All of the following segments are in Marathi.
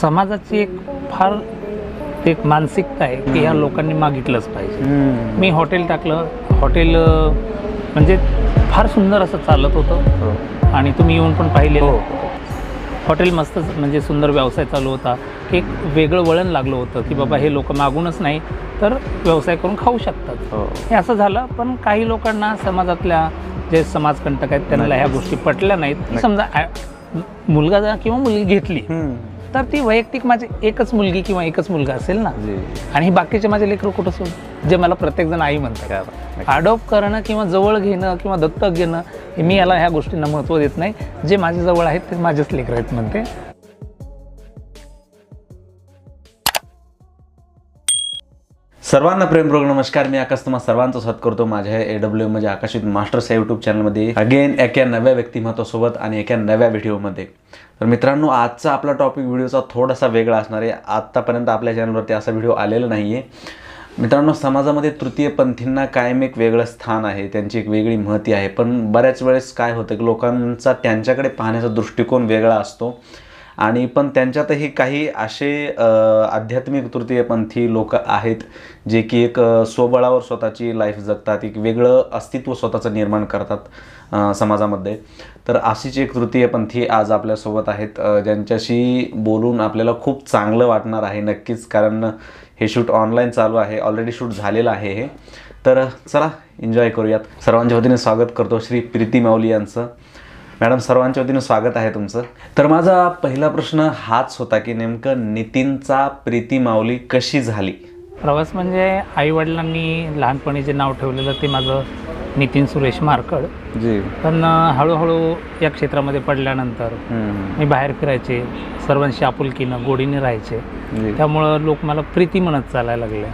समाजाची एक फार एक मानसिकता आहे की ह्या लोकांनी मागितलंच पाहिजे. मी हॉटेल टाकलं हॉटेल म्हणजे फार सुंदर असं चालत होतं हो. आणि तुम्ही येऊन पण पाहिलेलं हो. हॉटेल मस्तच म्हणजे सुंदर व्यवसाय चालू होता की एक वेगळं वळण लागलं होतं की बाबा हे लोक मागूनच नाही तर व्यवसाय करून खाऊ शकतात हो. हे असं झालं पण काही लोकांना समाजातल्या जे समाजकंटक आहेत त्यांना ह्या गोष्टी पटल्या नाहीत समजा मुलगा जर किंवा मुलगी घेतली. तर ती वैयक्तिक माझी एकच मुलगी किंवा एकच मुलगा असेल ना. जी. आणि ही बाकीचे माझे लेकरं कुठं सोड जे मला प्रत्येकजण आई म्हणतात. अडॉप्ट करणं किंवा जवळ घेणं किंवा दत्तक घेणं हे मी याला ह्या गोष्टींना महत्त्व देत नाही. जे माझ्या जवळ आहेत ते माझेच लेकर आहेत म्हणते. सर्वांना प्रेमपूर्वक नमस्कार. मी आकाश तुम्हा सर्वांचं स्वागत करतो. माझ्या ए डब्ल्यू म्हणजे आकाशित मास्टर्स या यूट्यूब चॅनलमध्ये अगेन एका नव्या व्यक्तिमत्वासोबत आणि एका नव्या व्हिडिओमध्ये तर मित्रांनो आजचा आपला टॉपिक व्हिडिओचा थोडासा वेगळा असणार आहे. आत्तापर्यंत आपल्या चॅनलवरती असा व्हिडिओ आलेला नाही आहे मित्रांनो समाजामध्ये तृतीयपंथींना कायम एक वेगळं स्थान आहे त्यांची एक वेगळी महती आहे. पण बऱ्याच वेळेस काय होतं की लोकांचा त्यांच्याकडे पाहण्याचा दृष्टिकोन वेगळा असतो. आणि पण त्यांच्यातही काही असे आध्यात्मिक तृतीयपंथी लोक आहेत जे की एक स्वबळावर स्वतःची लाईफ जगतात एक वेगळं अस्तित्व स्वतःचं निर्माण करतात. समाजामध्ये. तर अशीच एक तृतीयपंथी आज आपल्यासोबत आहेत. ज्यांच्याशी बोलून आपल्याला खूप चांगलं वाटणार आहे नक्कीच कारण हे शूट ऑनलाईन चालू आहे ऑलरेडी शूट झालेलं आहे हे. तर चला एन्जॉय करूयात. सर्वांच्या वतीने स्वागत करतो श्री प्रीती माऊली यांचं. मॅडम सर्वांच्या वतीने स्वागत आहे तुमचं. तर माझा पहिला प्रश्न हाच होता की नेमकं नितीनचा प्रीती माऊली कशी झाली? प्रवास म्हणजे आई वडिलांनी लहानपणी जे नाव ठेवलेलं ते माझं नितीन सुरेश मारकड. जी. पण हळूहळू या क्षेत्रामध्ये पडल्यानंतर मी बाहेर फिरायचे सर्वांशी आपुलकीनं गोडीने राहायचे. त्यामुळं लोक मला प्रीती म्हणत चालायला लागले.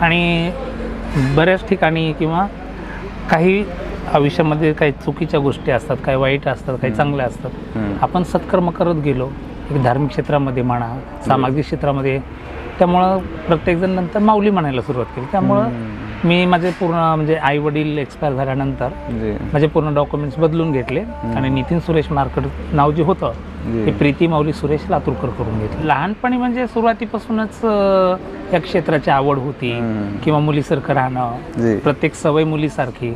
आणि बऱ्याच ठिकाणी किंवा काही आयुष्यामध्ये काही चुकीच्या गोष्टी असतात काही वाईट असतात काही चांगल्या असतात. आपण सत्कर्म करत गेलो एक धार्मिक क्षेत्रामध्ये म्हणा सामाजिक क्षेत्रामध्ये त्यामुळं प्रत्येकजण नंतर माऊली म्हणायला सुरुवात केली. त्यामुळं मी माझे पूर्ण म्हणजे आई वडील एक्सपायर झाल्यानंतर माझे पूर्ण डॉक्युमेंट्स बदलून घेतले आणि नितीन सुरेश मार्कड नाव जे होतं. ते प्रीती माऊली सुरेश लातूरकर करून घेतलं. लहानपणी म्हणजे सुरुवातीपासूनच या क्षेत्राची आवड होती. किंवा मुलीसारखं राहणं प्रत्येक सवय मुलीसारखी.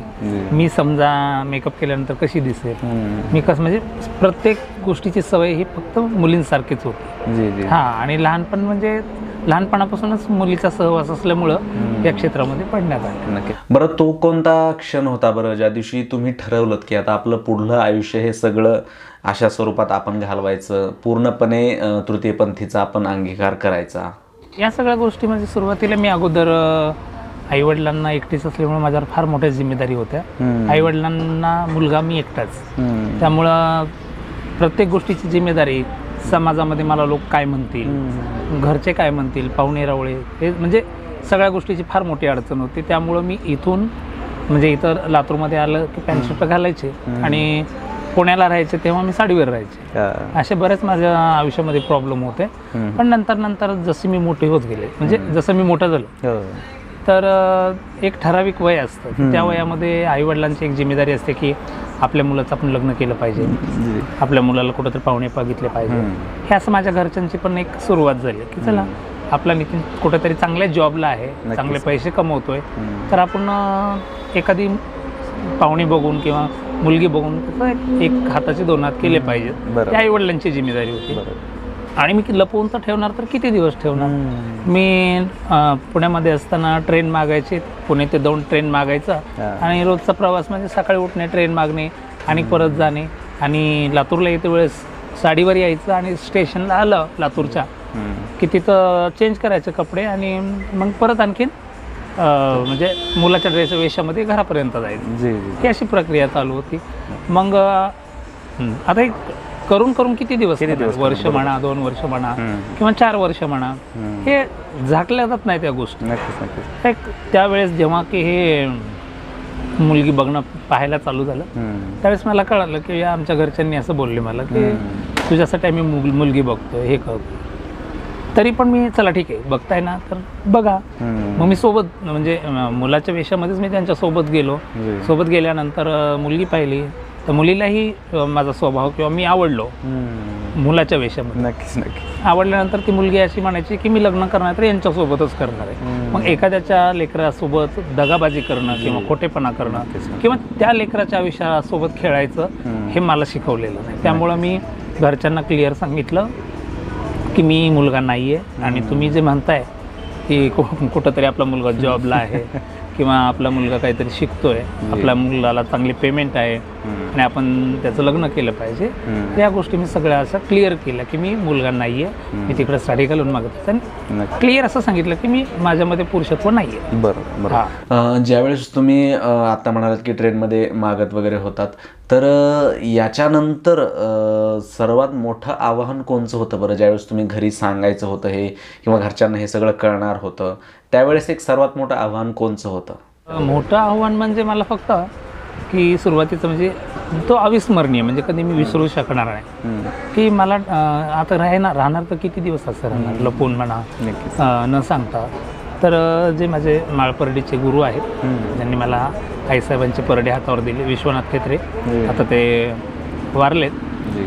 मी समजा मेकअप केल्यानंतर कशी दिसेल. मी कसं म्हणजे प्रत्येक गोष्टीची सवय ही फक्त मुलींसारखीच होती. हा आणि लहानपण म्हणजे लहानपणापासूनच मुलीचा सहवास असल्यामुळं या क्षेत्रामध्ये पडण्यात आलं. नक्की. बरं तो कोणता क्षण होता बरं ज्या दिवशी तुम्ही ठरवलं की आता आपलं पुढलं आयुष्य हे सगळं अशा स्वरूपात आपण घालवायचं पूर्णपणे तृतीयपंथीचा आपण अंगीकार करायचा? या सगळ्या गोष्टी म्हणजे सुरुवातीला मी अगोदर आई वडिलांना एकटीच असल्यामुळे माझ्यावर फार मोठ्या जिम्मेदारी होत्या. आई वडिलांना मुलगा मी एकटाच. त्यामुळं प्रत्येक गोष्टीची जिम्मेदारी समाजामध्ये मला लोक काय म्हणतील. घरचे काय म्हणतील? पाहुणे रावळे हे म्हणजे सगळ्या गोष्टीची फार मोठी अडचण होती. त्यामुळं मी इथून म्हणजे इथं लातूरमध्ये आलं की पॅन्ट शर्ट घालायचे आणि पुण्याला राहायचे तेव्हा मी साडीवर राहायचे. असे बरेच माझ्या आयुष्यामध्ये प्रॉब्लेम होते. पण नंतर नंतर जसे मी मोठे होत गेले म्हणजे जसं मी मोठं झालो हो. तर एक ठराविक वय असतं. त्या वयामध्ये आईवडिलांची एक जिम्मेदारी असते की आपल्या मुलाचं आपण लग्न केलं पाहिजे. आपल्या मुलाला कुठंतरी पाहुणे बघितले पाहिजे. हे असं माझ्या घरच्यांची पण एक सुरुवात झाली की चला आपला नितीन कुठेतरी चांगल्या जॉबला आहे चांगले पैसे कमवतोय. तर आपण एखादी पाहुणी बघून किंवा मुलगी बघून एक- हाताचे दोन हात केले पाहिजेत. बरोबर. ही आई वडिलांची जिम्मेदारी होती. आणि मी लपवून तर ठेवणार तर किती दिवस ठेवणार. मी पुण्यामध्ये असताना ट्रेन मागायची पुणे ते दोन ट्रेन मागायचा. आणि रोजचा प्रवास म्हणजे सकाळी उठणे ट्रेन मागणे आणि परत जाणे. आणि लातूरला येते वेळेस साडीवर यायचं आणि स्टेशनला आलं लातूरच्या. की तिथं चेंज करायचे कपडे आणि मग परत आणखीन म्हणजे मुलाच्या ड्रेस वेशामध्ये घरापर्यंत जायचं. ही अशी प्रक्रिया चालू होती. मग आता एक करून करून किती दिवस किती करणार? दिवस वर्ष? म्हणा दोन वर्ष म्हणा. किंवा चार वर्ष म्हणा. हे झाकल्या जात नाही त्या गोष्टी नक्कीच नक्कीच एक त्यावेळेस जेव्हा की हे मुलगी बघणं पाहायला चालू झालं. त्यावेळेस मला कळालं की या आमच्या घरच्यांनी असं बोलले मला की. तुझ्यासाठी आम्ही मुल मुलगी बघतोय हे करतो तरी पण मी चला ठीक आहे बघताय ना तर बघा. मग मी सोबत म्हणजे मुलाच्या वेशामध्येच मी त्यांच्यासोबत गेलो. सोबत गेल्यानंतर मुलगी पाहिली तर मुलीलाही माझा स्वभाव किंवा मी आवडलो. मुलाच्या वेशामध्ये. नक्कीच नक्कीच. आवडल्यानंतर ती मुलगी अशी म्हणायची की मी लग्न करणार तर यांच्यासोबतच करणार आहे. मग एखाद्याच्या लेकरासोबत दगाबाजी करणं किंवा खोटेपणा करणं. किंवा त्या लेकराच्या आयुष्यासोबत खेळायचं हे मला शिकवलेलं नाही. त्यामुळं मी घरच्यांना क्लिअर सांगितलं की मी मुलगा नाही आहे आणि तुम्ही जे म्हणताय कु- कुठंतरी आपला मुलगा जॉबला आहे किंवा आपला मुलगा काहीतरी शिकतोय आपल्या मुलाला चांगली पेमेंट आहे आणि आपण त्याचं लग्न केलं पाहिजे. या गोष्टी मी सगळ्या असं क्लिअर केल्या की मी मुलगा नाही आहे मी तिकडे साडी घालून मागत होते आणि क्लिअर असं सांगितलं की मी माझ्यामध्ये पुरुषत्व नाही आहे हा. अ, ज्यावेळेस तुम्ही आता म्हणालात की ट्रेनमध्ये मागत वगैरे होतात तर याच्यानंतर सर्वात मोठं आव्हान कोणचं होतं बरं? ज्यावेळेस तुम्ही घरी सांगायचं होतं हे किंवा घरच्यांना हे सगळं कळणार होतं त्यावेळेस एक सर्वात मोठं आव्हान कोणचं होतं? मोठं आव्हान म्हणजे मला फक्त की सुरुवातीचं म्हणजे तो अविस्मरणीय म्हणजे कधी मी विसरू शकणार नाही. की मला आता राहणार राहणार तर किती दिवस असं राहणार? लपून म्हणा न सांगता. तर जे माझे माळपर्डीचे गुरु आहेत. ज्यांनी मला आईसाहेबांचे परडे हातावर दिले विश्वनाथ खेत्रे. आता ते वारलेत.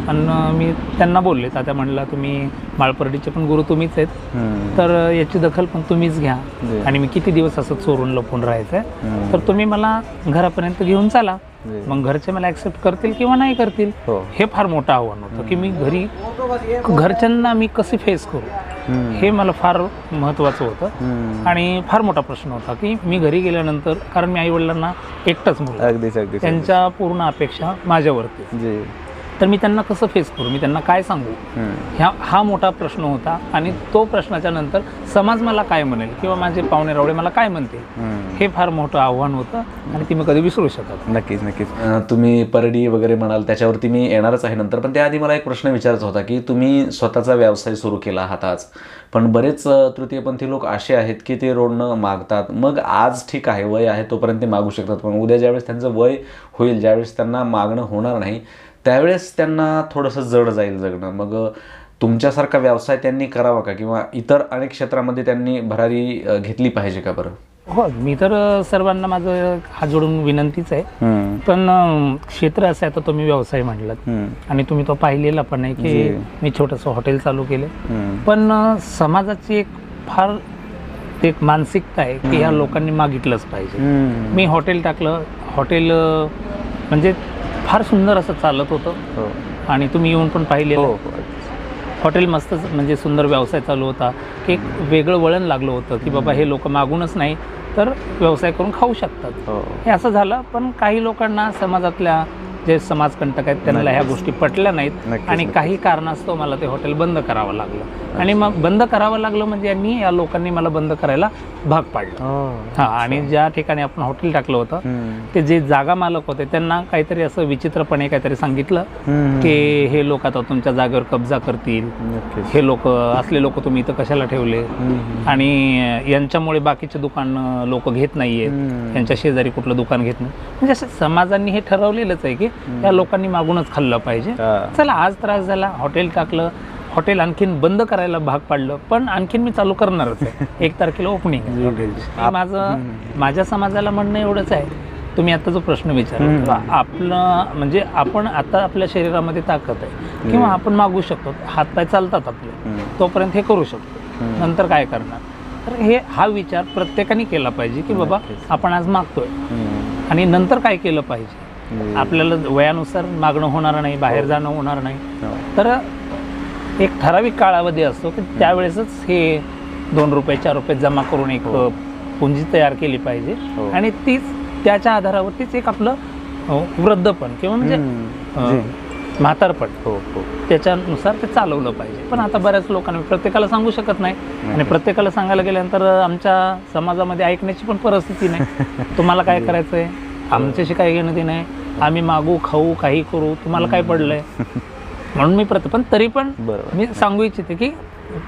आणि मी त्यांना बोलले तात्या म्हणलं तुम्ही माळपर्डीचे पण गुरु तुम्हीच आहेत. तर याची दखल पण तुम्हीच घ्या. आणि मी किती दिवस असं चोरून लपून राहायचं हम्म. तर तुम्ही मला घरापर्यंत घेऊन चाला. मग घरचे मला ॲक्सेप्ट करतील किंवा नाही करतील हो. हे फार मोठं आव्हान होतं की मी घरी घरच्यांना मी कसे फेस करू. हे मला फार महत्त्वाचं होतं. आणि फार मोठा प्रश्न होता की मी घरी गेल्यानंतर कारण मी आईवडिलांना एकटाच मुलं त्यांच्या पूर्ण अपेक्षा माझ्यावरती. जी. तर मी त्यांना कसं फेस करू? मी त्यांना काय सांगू. ह्या हा मोठा प्रश्न होता आणि तो प्रश्नाच्या नंतर समाज मला काय म्हणेल किंवा माझे पाहुणे रावळे मला काय म्हणतील हम्म. हे फार मोठं आव्हान होतं आणि ती मी कधी विसरू शकत नक्कीच नक्कीच. तुम्ही परडी वगैरे म्हणाल त्याच्यावरती मी येणारच आहे नंतर. पण त्याआधी मला एक प्रश्न विचारायचा होता की तुम्ही स्वतःचा व्यवसाय सुरू केला आहात आज. पण बरेच तृतीयपंथी लोक असे आहेत की ते रोडनं मागतात. मग आज ठीक आहे वय आहे तोपर्यंत ते मागू शकतात. पण उद्या ज्यावेळेस त्यांचं वय होईल ज्यावेळेस त्यांना मागणं होणार नाही त्यावेळेस त्यांना थोडंसं जड जाईल जगणं मग तुमच्यासारखा व्यवसाय त्यांनी करावा का किंवा इतर अनेक क्षेत्रामध्ये त्यांनी भरारी घेतली पाहिजे का बरं हो मी तर सर्वांना माझं हात जोडून विनंतीच आहे. पण क्षेत्र असं आहे आता तुम्ही व्यवसाय म्हणलात. आणि तुम्ही तो पाहिलेला पण आहे की. मी छोटंसं हॉटेल चालू केलं. पण समाजाची एक फार एक मानसिकता आहे की ह्या लोकांनी मागितलंच पाहिजे. मी हॉटेल टाकलं हॉटेल म्हणजे फार सुंदर असं चालत होतं. हो. आणि तुम्ही येऊन पण पाहिलेलं. हो आहे. हॉटेल मस्त म्हणजे सुंदर व्यवसाय चालू होता. की एक वेगळं वळण लागलं होतं की बाबा हे लोक मागूनच नाही तर व्यवसाय करून खाऊ शकतात. हो. हे असं झालं पण काही लोकांना समाजातल्या जे समाजकंटक आहेत त्यांना ह्या गोष्टी पटल्या नाहीत. आणि. काही कारणास्तव मला ते हॉटेल बंद करावं लागलं. आणि मग बंद करावं लागलं म्हणजे यांनी या लोकांनी मला बंद करायला भाग पाडलं. हो. हा आणि ज्या ठिकाणी आपण हॉटेल टाकलं होतं. ते जे जागा मालक होते त्यांना काहीतरी असं विचित्रपणे काहीतरी सांगितलं. की हे लोक आता तुमच्या जागेवर कब्जा करतील. हे लोक असले लोक तुम्ही इथं कशाला ठेवले. आणि यांच्यामुळे बाकीचे दुकान लोक घेत नाहीयेत. हम्म. यांच्या शेजारी कुठलं दुकान घेत नाही. म्हणजे असं समाजांनी हे ठरवलेलंच आहे की या लोकांनी मागूनच खाल्लं पाहिजे. चला आज त्रास झाला हॉटेल टाकलं हॉटेल आणखीन बंद करायला भाग पाडलं पण आणखीन मी चालू करणारच आहे. एक तारखेला ओपनिंग. माझं माझ्या समाजाला म्हणणं एवढंच आहे तुम्ही आता जो प्रश्न विचारला आपलं म्हणजे आपण आता आपल्या शरीरामध्ये ताकद आहे किंवा आपण मागू शकतो हातपाय चालतात आपले. तोपर्यंत हे करू शकतो. नंतर काय करणार? तर हे हा विचार प्रत्येकाने केला पाहिजे की बाबा आपण आज मागतोय. आणि नंतर काय केलं पाहिजे. आपल्याला वयानुसार मागणं होणार नाही बाहेर जाणं होणार नाही. हो. तर एक ठराविक कालावधी असतो की त्यावेळेसच हे दोन रुपये चार रुपये जमा करून एक हो. पुंजी तयार केली पाहिजे. हो. आणि तीच त्याच्या आधारावरतीच एक आपलं वृद्धपण किंवा म्हणजे. म्हातारपण. हो हो. त्याच्यानुसार ते चालवलं पाहिजे. पण आता बऱ्याच लोकांना प्रत्येकाला सांगू शकत नाही. आणि प्रत्येकाला सांगायला गेल्यानंतर आमच्या समाजामध्ये ऐकण्याची पण परिस्थिती नाही. तुम्हाला काय करायचं आहे आमच्याशी काय घेणं ते नाही आम्ही मागू खाऊ काही करू तुम्हाला काय पडलंय? म्हणून मी प्रत्येक पण तरी पण मी सांगू इच्छिते की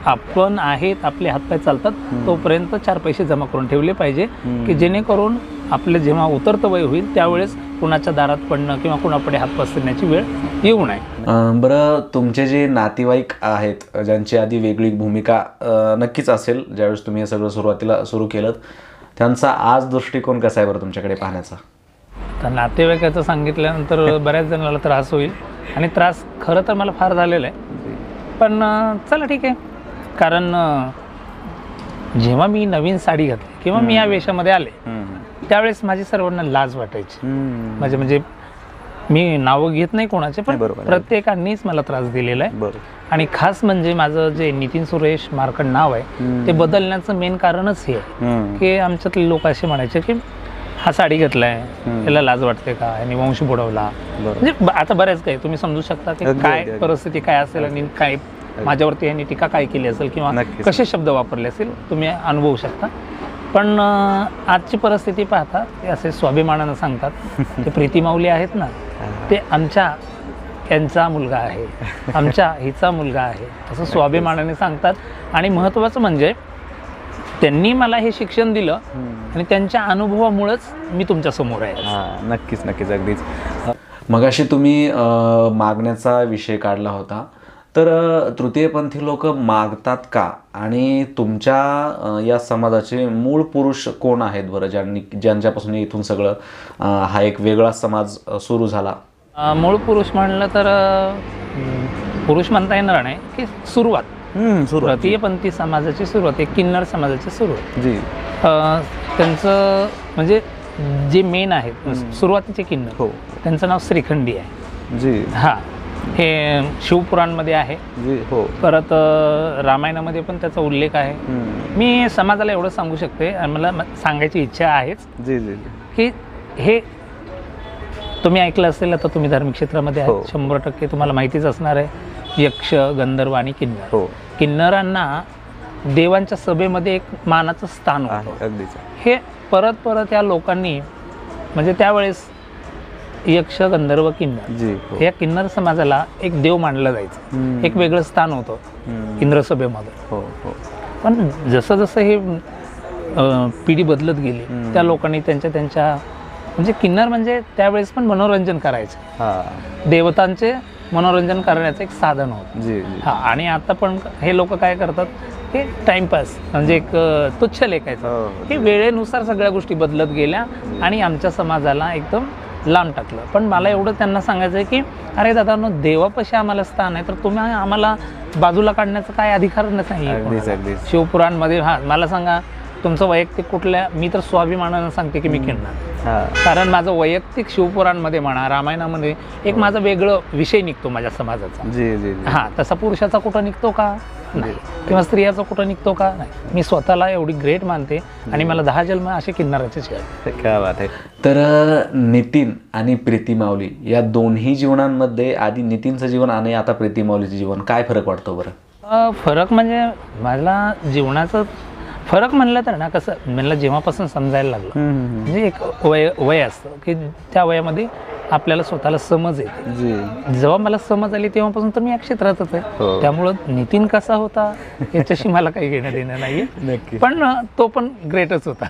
आपण आहेत आपले हातपाय चालतात तोपर्यंत चार पैसे जमा करून ठेवले पाहिजे की जेणेकरून आपले जेव्हा उतरतं वय होईल त्यावेळेस कुणाच्या दारात पडणं किंवा कुणापुढे हात पसरण्याची वेळ येऊ नये. बरं तुमचे जे नातेवाईक आहेत ज्यांची आधी वेगळी भूमिका नक्कीच असेल ज्यावेळेस तुम्ही हे सगळं सुरुवातीला सुरू केलं त्यांचा आज दृष्टिकोन कसा आहे बरं तुमच्याकडे पाहण्याचा? तर नातेवाईकाचं सांगितल्यानंतर बऱ्याच जणांना त्रास होईल. आणि त्रास खरं तर मला फार झालेला आहे. पण चला ठीक आहे. कारण जेव्हा मी नवीन साडी घातली किंवा मी या वेशामध्ये आले त्यावेळेस माझी सर्वांना लाज वाटायची. म्हणजे म्हणजे मी नावं घेत नाही कोणाचे पण. प्रत्येकानेच मला त्रास दिलेला आहे. आणि खास म्हणजे माझं जे नितीन सुरेश मार्कंड नाव आहे ते बदलण्याचं मेन कारणच हे आहे. की आमच्यातले लोक असे म्हणायचे की हा साडी घेतलाय. याला लाज वाटते का? आणि वंश बुडवला. म्हणजे ब- आता बऱ्याच काही तुम्ही समजू शकता की अगदी, काय अगदी. परिस्थिती काय असेल आणि काय माझ्यावरती यांनी टीका काय केली असेल किंवा नक्कीच. कसे शब्द वापरले असेल तुम्ही अनुभवू शकता. पण अं, आजची परिस्थिती पाहता ते असे स्वाभिमानानं सांगतात ते प्रीती माऊली आहेत ना ते आमच्या यांचा मुलगा आहे. आमच्या हिचा मुलगा आहे. असं स्वाभिमानाने सांगतात. आणि महत्त्वाचं म्हणजे त्यांनी मला हे शिक्षण दिलं आणि त्यांच्या अनुभवामुळंच मी तुमच्यासमोर आहे. हा नक्कीच नक्कीच अगदीच. मगाशी तुम्ही मागण्याचा विषय काढला होता. तर तृतीयपंथी लोक मागतात का? आणि तुमच्या या समाजाचे मूळ पुरुष कोण आहेत बरं? ज्यांनी ज्यांच्यापासून इथून सगळं हा एक वेगळा समाज सुरू झाला? मूळ पुरुष म्हणलं तर पुरुष म्हणता येणार नाही की सुरुवात. तृतीयपंथी समाजाची सुरुवात आहे किन्नर समाजाची सुरुवात. जी. त्यांचं म्हणजे जे मेन आहेत सुरुवातीचे किन्नर हो. त्यांचं नाव श्रीखंडी आहे. जी. हां. हे शिवपुराणमध्ये आहे. जी हो. परत रामायणामध्ये पण त्याचा उल्लेख आहे. मी समाजाला एवढं सांगू शकते मला सांगायची इच्छा आहेच. जी जी की हे तुम्ही ऐकलं असेल आता तुम्ही धार्मिक क्षेत्रामध्ये हो. आहात शंभर टक्के तुम्हाला माहितीच असणार आहे. यक्ष गंधर्व आणि किन्नर. हो. किन्नरांना देवांच्या सभेमध्ये एक मानाचं स्थान आहे हे परत परत या लोकांनी म्हणजे त्यावेळेस यक्ष गंधर्व किन्नर जी हो. या किन्नर समाजाला एक देव मानलं जायचं. हम्म. एक वेगळं स्थान होतं हम्म. इंद्रसभेमध्ये हो हो. पण जसं जसं हे अं, पिढी बदलत गेली. त्या लोकांनी त्यांच्या त्यांच्या म्हणजे किन्नर म्हणजे त्यावेळेस पण मनोरंजन करायचे. हा. देवतांचे मनोरंजन करण्याचं एक साधन होतं. जी हा आणि आता पण हे लोक काय करतात हे टाइमपास म्हणजे एक तुच्छ लेखायचं हो हे. वेळेनुसार सगळ्या गोष्टी बदलत गेल्या आणि आमच्या समाजाला एकदम लांब टाकलं. पण मला एवढं त्यांना सांगायचं आहे की अरे दादा देवापाशी आम्हाला स्थान आहे तर तुम्ही आम्हाला बाजूला काढण्याचा काय अधिकार नाही शिवपुराणमध्ये हा मला सांगा तुमचं वैयक्तिक कुठल्या मी तर स्वाभिमानानं सांगते की मी हा कारण माझं वैयक्तिक शिवपुराणमध्ये म्हणा रामायणामध्ये एक माझा वेगळं विषय निघतो माझ्या समाजाचा. जी जी जी. हा तसा पुरुषाचा कुठं निघतो का? नाही. किंवा स्त्रियाचा कुठं निघतो का? नाही. मी स्वतःला एवढी ग्रेट मानते आणि मला दहा जन्म असे किन्नराचेच आहेत. क्या बात आहे. तर नितीन आणि प्रीती माऊली या दोन्ही जीवनांमध्ये आधी नितीनचं जीवन आणि आता प्रीती माऊलीचं जीवन. काय फरक वाटतो बरं? फरक म्हणजे मला जीवनाचं फरक म्हणलं तर ना कसं मला जेव्हापासून समजायला लागलं म्हणजे एक वय वय असतं की त्या वयामध्ये आपल्याला स्वतःला समज येते. जेव्हा मला समज आली तेव्हापासून तर मी या क्षेत्रातच हो. आहे त्यामुळं नितीन कसा होता याच्याशी मला काही घेणं देणं नाही. पण तो पण ग्रेटच होता.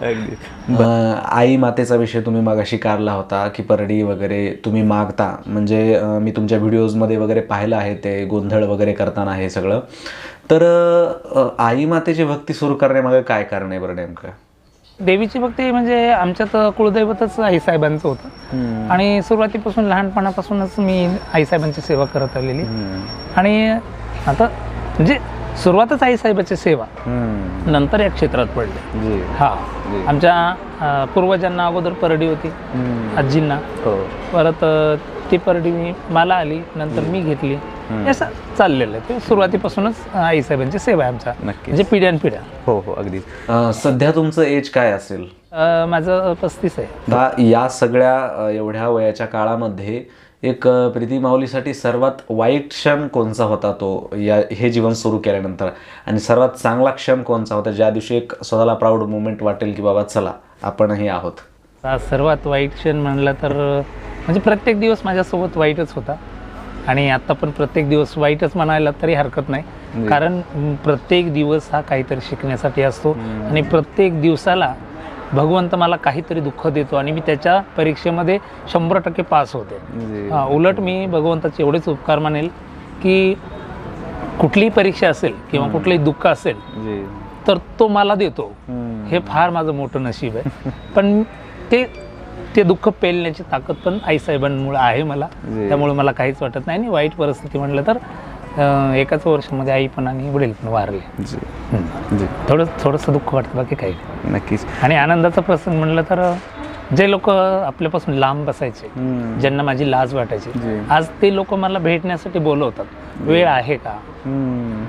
अगदी. आई मातेचा विषय तुम्ही मागाशी काढला होता की परडी वगैरे तुम्ही मागता. म्हणजे मी तुमच्या व्हिडिओजमध्ये वगैरे पाहिलं आहे ते गोंधळ वगैरे करताना हे सगळं. तर आई मातेची भक्ती सुरू करण्यामागे काय कारण आहे बरं नेमकं? देवीची भक्ती म्हणजे आमच्यात कुलदैवतच आईसाहेबांचं होतं. आणि सुरुवातीपासून लहानपणापासूनच मी आईसाहेबांची सेवा करत आलेली. आणि आता म्हणजे सुरुवातच आईसाहेबाची सेवा. नंतर या क्षेत्रात पडले. हा. आमच्या पूर्वजांना अगोदर परडी होती. आजींना. हो. परत ती परडी मी मला आली नंतर मी घेतली. असं चाललेलं आहे. ते सुरुवातीपासूनच आईसाहेबांची सेवा आहे आमचा नक्की म्हणजे पिढ्यानपिढ्या हो हो अगदी सध्या तुमचं एज काय असेल? माझं पस्तीस आहे. या सगळ्या एवढ्या वयाच्या काळामध्ये एक प्रीती माऊलीसाठी सर्वात वाईट क्षण कोणचा होता तो? या हे जीवन सुरू केल्यानंतर. आणि सर्वात चांगला क्षण कोणचा होता? ज्या दिवशी एक स्वतःला प्राऊड मुवमेंट वाटेल की बाबा चला आपणही आहोत. सर्वात वाईट क्षण म्हणलं तर म्हणजे प्रत्येक दिवस माझ्यासोबत वाईटच होता. आणि आता पण प्रत्येक दिवस वाईटच म्हणायला तरी हरकत नाही. कारण प्रत्येक दिवस हा काहीतरी शिकण्यासाठी असतो. आणि प्रत्येक दिवसाला भगवंत मला काहीतरी दुःख देतो आणि मी त्याच्या परीक्षेमध्ये शंभर टक्के पास होते. उलट मी भगवंताचे एवढेच उपकार मानेल की कुठलीही परीक्षा असेल किंवा कुठलंही दुःख असेल तर तो मला देतो. हे फार माझं मोठं नशीब आहे. पण ते ते दुःख पेलण्याची ताकद पण आईसाहेबांमुळे आहे मला. त्यामुळे मला काहीच वाटत नाही आणि वाईट परिस्थिती म्हटलं तर अं, एकाच वर्षामध्ये आई पण आणि वडील पण वारले जी हम्म. जी थोडं थोडंसं दुःख वाटतं बाकी काही नाही. नक्कीच आणि आनंदाचा प्रसंग म्हणलं तर जे लोक आपल्यापासून लांब बसायचे. ज्यांना माझी लाज वाटायची. आज ते लोक मला भेटण्यासाठी बोलवतात वेळ आहे का.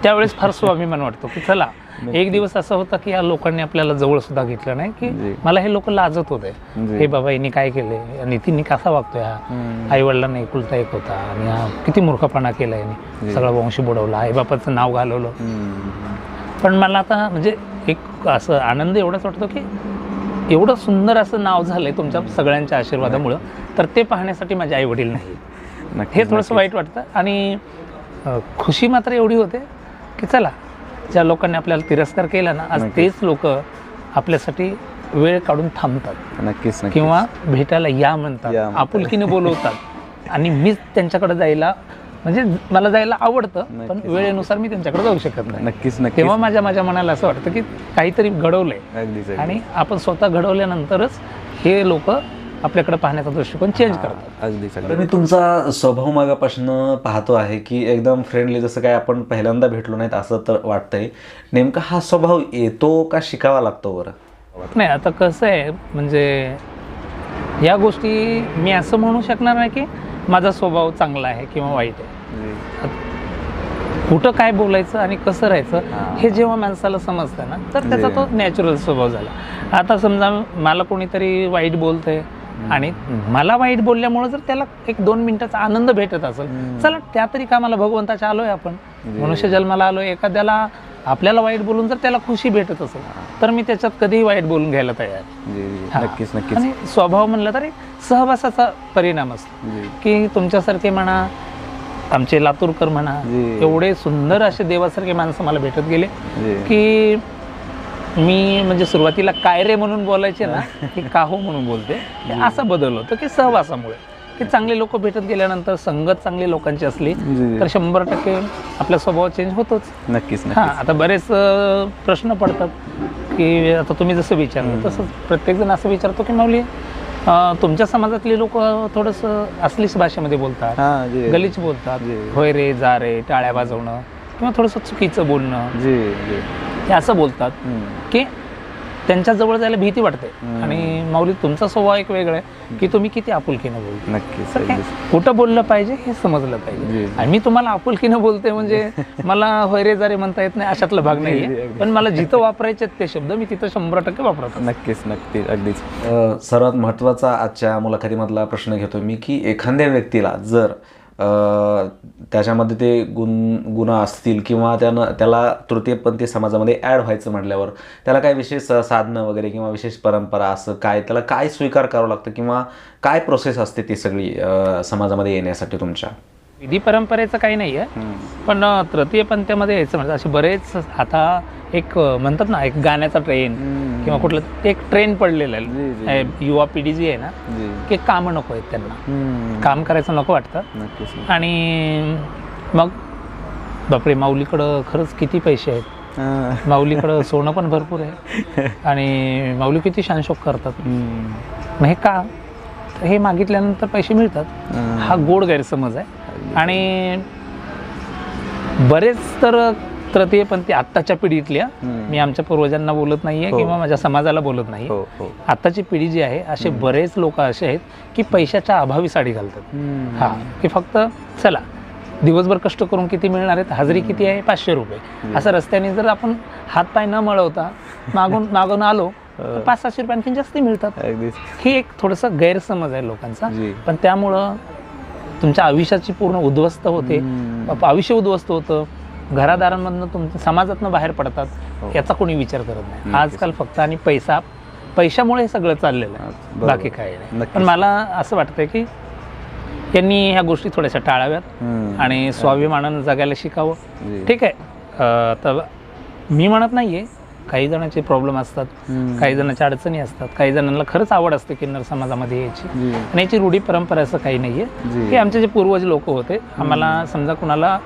त्यावेळेस फार स्वाभिमान वाटतो की चला एक दिवस असं होता की या लोकांनी आपल्याला जवळ सुद्धा घेतलं नाही. की मला हे लोक लाजत होते. हे बाबा यांनी काय केले नितीननी कसा वागतोय हा. आई वडिलांना एकुलता एक होता आणि हा किती मूर्खपणा केला यांनी. सगळा वंश बुडवला आई बापाचं नाव घालवलं. पण मला आता म्हणजे एक असं आनंद एवढाच वाटतो की एवढं सुंदर असं नाव झालंय तुमच्या सगळ्यांच्या आशीर्वादामुळं तर ते पाहण्यासाठी माझे आई वडील नाही हे थोडंसं. वाईट वाटतं. आणि खुशी मात्र एवढी होते की चला ज्या लोकांनी आपल्याला तिरस्कार केला ना आज. तेच लोक आपल्यासाठी वेळ काढून थांबतात. नक्कीच किंवा भेटायला या म्हणतात. आपुलकीने बोलवतात. आणि मीच त्यांच्याकडे जायला म्हणजे मला जायला आवडतं पण. वेळेनुसार मी त्यांच्याकडे जाऊ शकत नाही. नक्कीच नक्कीच. तेव्हा माझ्या माझ्या मनाला असं वाटतं की काहीतरी घडवलंय. आणि आपण स्वतः घडवल्यानंतरच हे लोक आपल्याकडे पाहण्याचा दृष्टिकोन चेंज करतात. अगदी मी तुमचा स्वभाव मागापासून पाहतो आहे की एकदम फ्रेंडली जसं काय आपण पहिल्यांदा भेटलो नाहीत असं तर वाटतंय. नेमका हा स्वभाव येतो का शिकावा लागतो बरं? नाही आता कसं आहे म्हणजे या गोष्टी मी असं म्हणू शकणार नाही की माझा स्वभाव चांगला आहे किंवा वाईट आहे कुठं काय बोलायचं आणि कसं राहायचं हां. जेव्हा माणसाला समजतं ना तर त्याचा. तो नॅचरल स्वभाव झाला आता समजा मला कोणीतरी वाईट बोलतंय आणि मला वाईट बोलल्यामुळे जर त्याला एक दोन मिनिटाचा आनंद भेटत असेल. चला त्या तरी कामाला भगवंताच्या आलोय आपण. मनुष्य जन्माला आलोय एखाद्याला आपल्याला वाईट बोलून जर त्याला खुशी भेटत असेल तर मी त्याच्यात कधीही वाईट बोलून घ्यायला तयार आहे. नक्कीच नक्कीच आणि स्वभाव म्हणलं तरी सहवासाचा परिणाम असतो. की तुमच्यासारखे म्हणा आमचे लातूरकर म्हणा. एवढे सुंदर असे देवासारखे माणसं मला भेटत गेले. की मी म्हणजे सुरुवातीला काय रे म्हणून बोलायचे ना की काहो म्हणून बोलते असं बदल होतं की सहवासामुळे की चांगले लोक भेटत गेल्यानंतर संगत चांगली लोकांची असली. तर शंभर टक्के आपला स्वभाव चेंज होतोच नक्कीच हां आता बरेच प्रश्न पडतात की आता तुम्ही जसं विचारलं तसंच प्रत्येकजण असं विचारतो की माऊली तुमच्या समाजातली लोक थोडंसं असलीच भाषेमध्ये बोलतात हा गलीच बोलतात. होय रे जा रे टाळ्या वाजवणं किंवा थोडंसं चुकीचं बोलणं हे असं बोलतात. की त्यांच्या जवळ जायला भीती वाटते. आणि माऊली तुमचा स्वभाव एक वेगळा आहे की तुम्ही किती आपुलकीनं बोलता अगदीच. कुठं बोललं पाहिजे हे समजलं जी, पाहिजे. आणि मी तुम्हाला आपुलकीनं बोलते म्हणजे मला होयरे जारे म्हणता येत नाही अशातला भाग अगदी. पण मला जिथं वापरायचे ते शब्द मी तिथं शंभर टक्के वापरतो नक्कीच नक्कीच अगदीच सर्वात महत्त्वाचा आजच्या मुलाखतीमधला प्रश्न घेतो मी की एखाद्या व्यक्तीला जर त्याच्यामध्ये ते गुण गुण असतील किंवा त्यानं त्याला तृतीयपंथी समाजामध्ये ॲड व्हायचं म्हटल्यावर त्याला काय विशेष साधनं वगैरे किंवा विशेष परंपरा असं काय त्याला काय स्वीकार करावं लागतं किंवा काय प्रोसेस असते ती सगळी समाजामध्ये येण्यासाठी तुमच्या? विधी परंपरेचं काही नाही आहे. पण तृतीय पंथामध्ये यायचं म्हणजे असे बरेच आता एक म्हणतात ना एक गाण्याचा ट्रेन. किंवा कुठलं ते एक ट्रेन पडलेलं. आहे. युवा पिढी जी आहे ना की कामं नको आहेत त्यांना. काम करायचं नको वाटतं. आणि मग बापरे माऊलीकडं खरंच किती पैसे आहेत. माऊलीकडं सोनं पण भरपूर आहे. आणि माऊली किती शानशोक करतात. मग हे का? हे मागितल्यानंतर पैसे मिळतात. हा गोड गैरसमज आहे. आणि बरेच तर तृतीयपंथी आत्ताच्या पिढीतल्या. मी आमच्या पूर्वजांना बोलत नाहीये हो. किंवा माझ्या समाजाला बोलत नाही हो हो. आत्ताची पिढी जी आहे असे बरेच लोक असे आहेत की पैशाच्या अभावी साडी घालतात. हा की फक्त चला दिवसभर कष्ट करून किती मिळणार आहेत हजेरी किती आहे पाचशे रुपये. असं रस्त्याने जर आपण हात पाय न मळवता मागून मागून आलो पाच सातशे रुपये आणखी जास्त मिळतात. ही एक थोडासा गैरसमज आहे लोकांचा. पण त्यामुळं तुमच्या आयुष्याची पूर्ण उद्ध्वस्त होते. आयुष्य उद्ध्वस्त होतं घरादारांमधनं तुमच्या समाजातनं बाहेर पडतात हो. याचा कोणी विचार करत नाही. आजकाल फक्त आणि पैसा पैशामुळे हे सगळं चाललेलं आहे. बाकी काही नाही. पण मला असं वाटतंय की यांनी ह्या गोष्टी थोड्याशा टाळाव्यात. आणि स्वाभिमानानं जगायला शिकावं. ठीक आहे तर मी म्हणत नाहीये काही जणांचे प्रॉब्लेम असतात. काही जणांच्या अडचणी असतात काही जणांना खरंच आवड असते किन्नर समाजामध्ये यायची. आणि याची रूढी परंपरा असं काही नाहीये जी. की आमचे जे पूर्वज लोक होते आम्हाला समजा कुणाला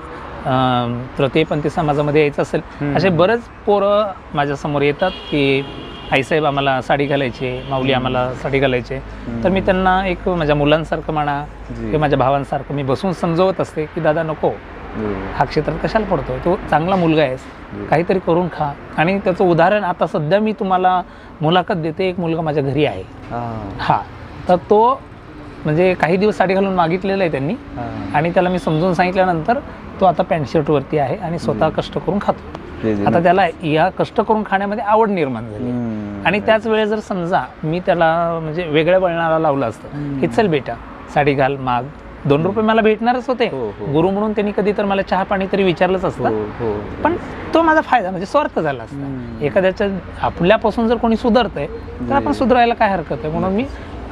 तृतीयपंथी समाजामध्ये यायचं असेल. असे बरेच पोरं माझ्यासमोर येतात की आईसाहेब आम्हाला साडी घालायचे माऊली आम्हाला साडी घालायचे तर मी त्यांना एक माझ्या मुलांसारखं म्हणा किंवा माझ्या भावांसारखं मी बसून समजवत असते की दादा नको हा क्षेत्रात कशाला पडतोय? तो चांगला मुलगा आहेस. काहीतरी करून खा. आणि त्याचं उदाहरण आता सध्या मी तुम्हाला मुलाखत देते. एक मुलगा माझ्या घरी आहे. हा. तर तो म्हणजे काही दिवस साडी घालून मागितलेलं आहे त्यांनी. आणि त्याला मी समजून सांगितल्यानंतर तो आता पॅन्ट शर्टवरती आहे आणि स्वतः कष्ट करून खातो. आता त्याला या कष्ट करून खाण्यामध्ये आवड निर्माण झाली. आणि त्याच वेळेस जर समजा मी त्याला म्हणजे वेगळ्या वळणाला लावलं असतं. की चल बेटा साडी घाल माग. दोन रुपये मला भेटणारच होते. हो, हो. गुरु म्हणून त्यांनी कधी तर मला चहा पाणी तरी विचारलंच असतं. पण तो माझा फायदा म्हणजे स्वार्थ झाला असता. एखाद्याच्या आपल्यापासून जर कोणी सुधारतंय तर आपण सुधारायला काय हरकत आहे? म्हणून मी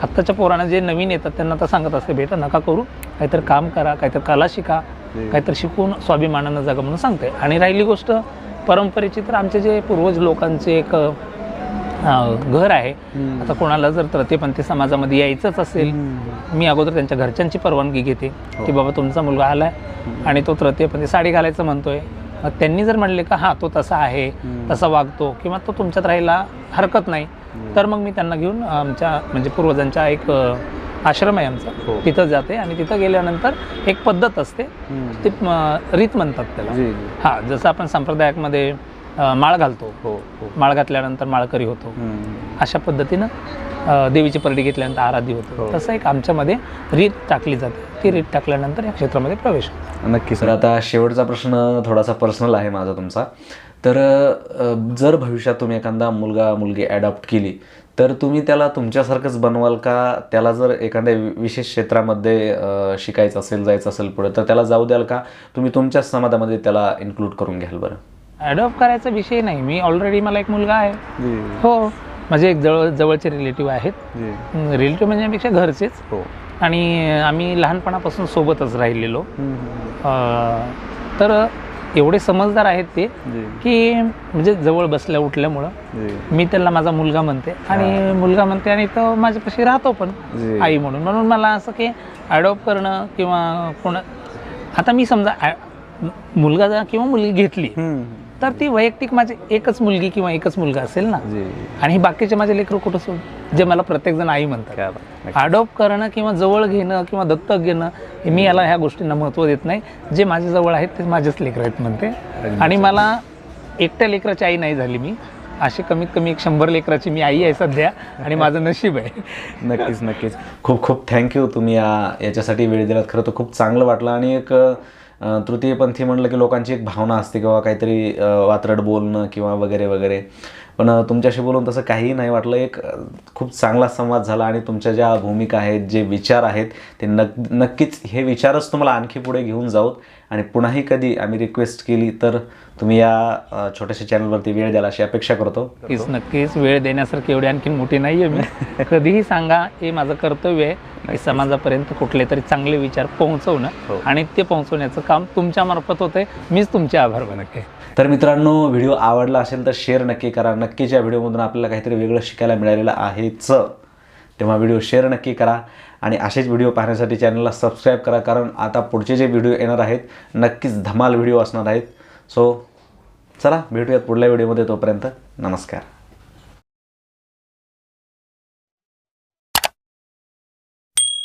आत्ताच्या पोरांना जे नवीन येतात त्यांना तर सांगत असते बेटा नका करू. काहीतरी काम करा काहीतरी कला शिका. काहीतरी शिकून स्वाभिमानानं जगा. म्हणून सांगते आणि राहिली गोष्ट परंपरेची तर आमचे जे पूर्वज लोकांचे एक घर आहे. आता कोणाला जर तृतीयपंथी समाजामध्ये यायचंच असेल मी अगोदर त्यांच्या घरच्यांची परवानगी घेते. की बाबा तुमचा मुलगा आलाय आणि तो तृतीयपंथी साडी घालायचं म्हणतोय. मग त्यांनी जर म्हणले का हा तो तसा आहे तसा वागतो किंवा तो तुमच्यात राहायला हरकत नाही तर मग मी त्यांना घेऊन आमच्या म्हणजे पूर्वजांच्या एक आश्रम आहे आमचा. तिथं जाते आणि तिथं गेल्यानंतर एक पद्धत असते. ती रीत म्हणतात त्याला. हा जसं आपण संप्रदायामध्ये माळ घालतो. माळ घातल्यानंतर माळकरी होतो. अशा पद्धतीनं देवीची परडी घेतल्यानंतर आराधी होतो. तसं एक आमच्यामध्ये रीत टाकली जाते. ती रीत टाकल्यानंतर या क्षेत्रामध्ये प्रवेश होतो. नक्की सर. आता शेवटचा प्रश्न थोडासा पर्सनल आहे माझा तुमचा. तर जर भविष्यात तुम्ही एखादा मुलगा मुलगी ॲडॉप्ट केली तर तुम्ही त्याला तुमच्यासारखंच बनवाल का? त्याला जर एखाद्या विशेष क्षेत्रामध्ये शिकायचं असेल जायचं असेल पुढे तर त्याला जाऊ द्याल का? तुम्ही तुमच्याच समाजामध्ये त्याला इन्क्लूड करून घ्याल बरं. ॲडॉप्ट करायचा विषय नाही. मी ऑलरेडी मला एक मुलगा आहे. हो. माझे एक जवळ जवळचे रिलेटिव्ह आहेत. रिलेटिव्ह म्हणण्यापेक्षा घरचेच. हो. आणि आम्ही लहानपणापासून सोबतच राहिलेलो. तर एवढे समजदार आहेत ते की म्हणजे जवळ बसल्या उठल्यामुळं मी त्याला माझा मुलगा म्हणते. आणि मुलगा म्हणते आणि तो माझ्यापाशी राहतो पण. आई म्हणून. म्हणून मला असं की अडॉप्ट करणं किंवा कोणा आता मी समजा मुलगा किंवा मुलगी घेतली तर ती वैयक्तिक माझी एकच मुलगी किंवा एकच मुलगा असेल ना. आणि बाकीचे माझे लेकरं कुठं सोड जे मला प्रत्येक जण आई म्हणतात. अडॉप्ट करणं किंवा जवळ घेणं किंवा दत्तक घेणं हे मी याला ह्या गोष्टींना महत्त्व देत नाही. जे माझ्या जवळ आहेत ते माझेच लेकर आहेत म्हणते. आणि मला एकट्या लेकराची आई नाही झाली मी. अशी कमीत कमी एक शंभर लेकराची मी आई आहे सध्या आणि माझं नशीब आहे. नक्कीच नक्कीच. खूप खूप थँक्यू तुम्ही या याच्यासाठी वेळ दिलात. खरं तर खूप चांगलं वाटलं आणि एक तृतीयपंथी म्हणलं की लोकांची एक भावना असते किंवा काहीतरी वात्रट बोलणं किंवा वगैरे वगैरे. पण तुमच्याशी बोलून तसं काहीही नाही वाटलं. एक खूप चांगला संवाद झाला आणि तुमच्या ज्या भूमिका आहेत जे विचार आहेत ते नक नक्कीच हे विचारच तुम्हाला आणखी पुढे घेऊन जाऊत. आणि पुन्हाही कधी आम्ही रिक्वेस्ट केली तर तुम्ही या छोट्याशा चॅनलवरती वेळ द्याल अशी अपेक्षा करतो. नक्कीच नक्कीच. वेळ देण्यासारखी एवढी आणखी मोठी नाही आहे मी. कधीही सांगा हे माझं कर्तव्य आहे. की समाजापर्यंत कुठले तरी चांगले विचार पोहोचवणं आणि ते पोहोचवण्याचं काम तुमच्या मार्फत होतंय. मीच तुमचे आभार आहे तर मित्रांनो व्हिडिओ आवडला असेल तर शेअर नक्की करा. नक्कीच या व्हिडिओमधून आपल्याला काहीतरी वेगळं शिकायला मिळालेलं आहेच. तेव्हा व्हिडिओ शेअर नक्की करा. आणि असेच व्हिडिओ पाहण्यासाठी चॅनलला सबस्क्राईब करा कारण आता पुढचे जे व्हिडिओ येणार आहेत नक्कीच धमाल व्हिडिओ असणार आहेत. सो चला भेटूयात पुढल्या व्हिडिओमध्ये तोपर्यंत. नमस्कार.